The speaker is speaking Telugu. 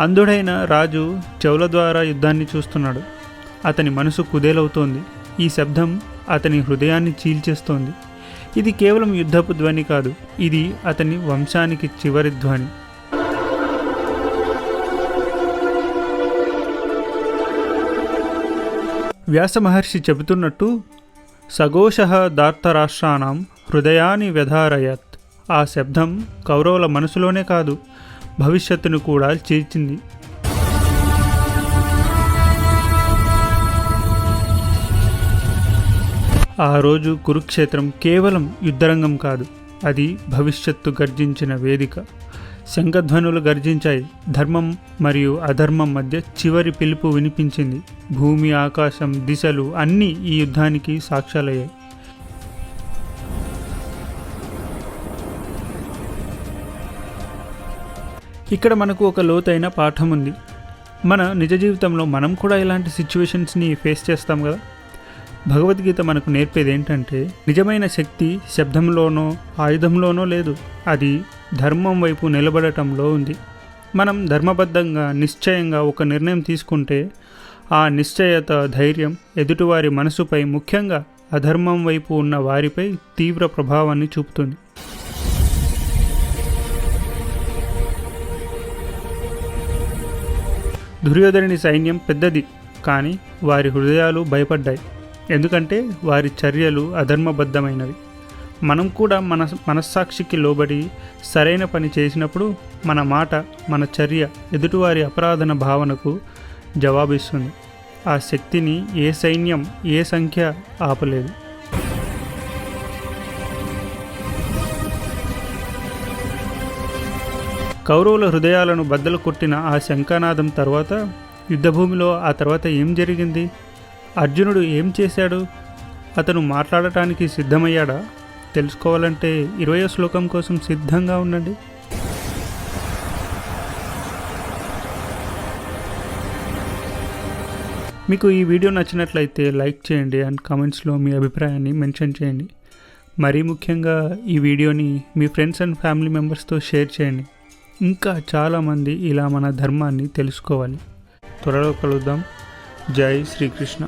అంధుడైన రాజు చెవుల ద్వారా యుద్ధాన్ని చూస్తున్నాడు. అతని మనసు కుదేలవుతోంది. ఈ శబ్దం అతని హృదయాన్ని చీల్చేస్తోంది. ఇది కేవలం యుద్ధపు ధ్వని కాదు. ఇది అతని వంశానికి చివరి ధ్వని. వ్యాస మహర్షి చెబుతున్నట్టు సఘోష దార్తరాష్ట్రాణం హృదయాన్ని వ్యధారయత్. ఆ శబ్దం కౌరవుల మనసులోనే కాదు భవిష్యత్తును కూడా చేర్చింది. ఆ రోజు కురుక్షేత్రం కేవలం యుద్ధరంగం కాదు అది భవిష్యత్తు గర్జించిన వేదిక. శంఖధ్వనులు గర్జించాయి ధర్మం మరియు అధర్మం మధ్య చివరి పిలుపు వినిపించింది. భూమి ఆకాశం దిశలు అన్నీ ఈ యుద్ధానికి సాక్ష్యాలయ్యాయి. ఇక్కడ మనకు ఒక లోతైన పాఠం ఉంది. మన నిజ జీవితంలో మనం కూడా ఇలాంటి సిచ్యువేషన్స్ని ఫేస్ చేస్తాం కదా. భగవద్గీత మనకు నేర్పేది ఏంటంటే నిజమైన శక్తి శబ్దంలోనో ఆయుధంలోనో లేదు. అది ధర్మం వైపు నిలబడటంలో ఉంది. మనం ధర్మబద్ధంగా నిశ్చయంగా ఒక నిర్ణయం తీసుకుంటే ఆ నిశ్చయత ధైర్యం ఎదుటివారి మనసుపై ముఖ్యంగా అధర్మం వైపు ఉన్న వారిపై తీవ్ర ప్రభావాన్ని చూపుతుంది. దుర్యోధనుని సైన్యం పెద్దది కానీ వారి హృదయాలు భయపడ్డాయి. ఎందుకంటే వారి చర్యలు అధర్మబద్ధమైనవి. మనం కూడా మన మనస్సాక్షికి లోబడి సరైన పని చేసినప్పుడు మన మాట మన చర్య ఎదుటివారి అపరాధన భావనకు జవాబిస్తుంది. ఆ శక్తిని ఏ సైన్యం ఏ సంఖ్య ఆపలేదు. కౌరవుల హృదయాలను బద్దలు కొట్టిన ఆ శంఖానాదం తర్వాత యుద్ధభూమిలో ఆ తర్వాత ఏం జరిగింది? అర్జునుడు ఏం చేశాడు? అతను మాట్లాడటానికి సిద్ధమయ్యాడా? తెలుసుకోవాలంటే ఇరవయో శ్లోకం కోసం సిద్ధంగా ఉండండి. మీకు ఈ వీడియో నచ్చినట్లయితే లైక్ చేయండి అండ్ కామెంట్స్లో మీ అభిప్రాయాన్ని మెన్షన్ చేయండి. మరీ ముఖ్యంగా ఈ వీడియోని మీ ఫ్రెండ్స్ అండ్ ఫ్యామిలీ మెంబర్స్తో షేర్ చేయండి. ఇంకా చాలామంది ఇలా మన ధర్మాన్ని తెలుసుకోవాలి. త్వరలో కలుద్దాం. జై శ్రీకృష్ణ.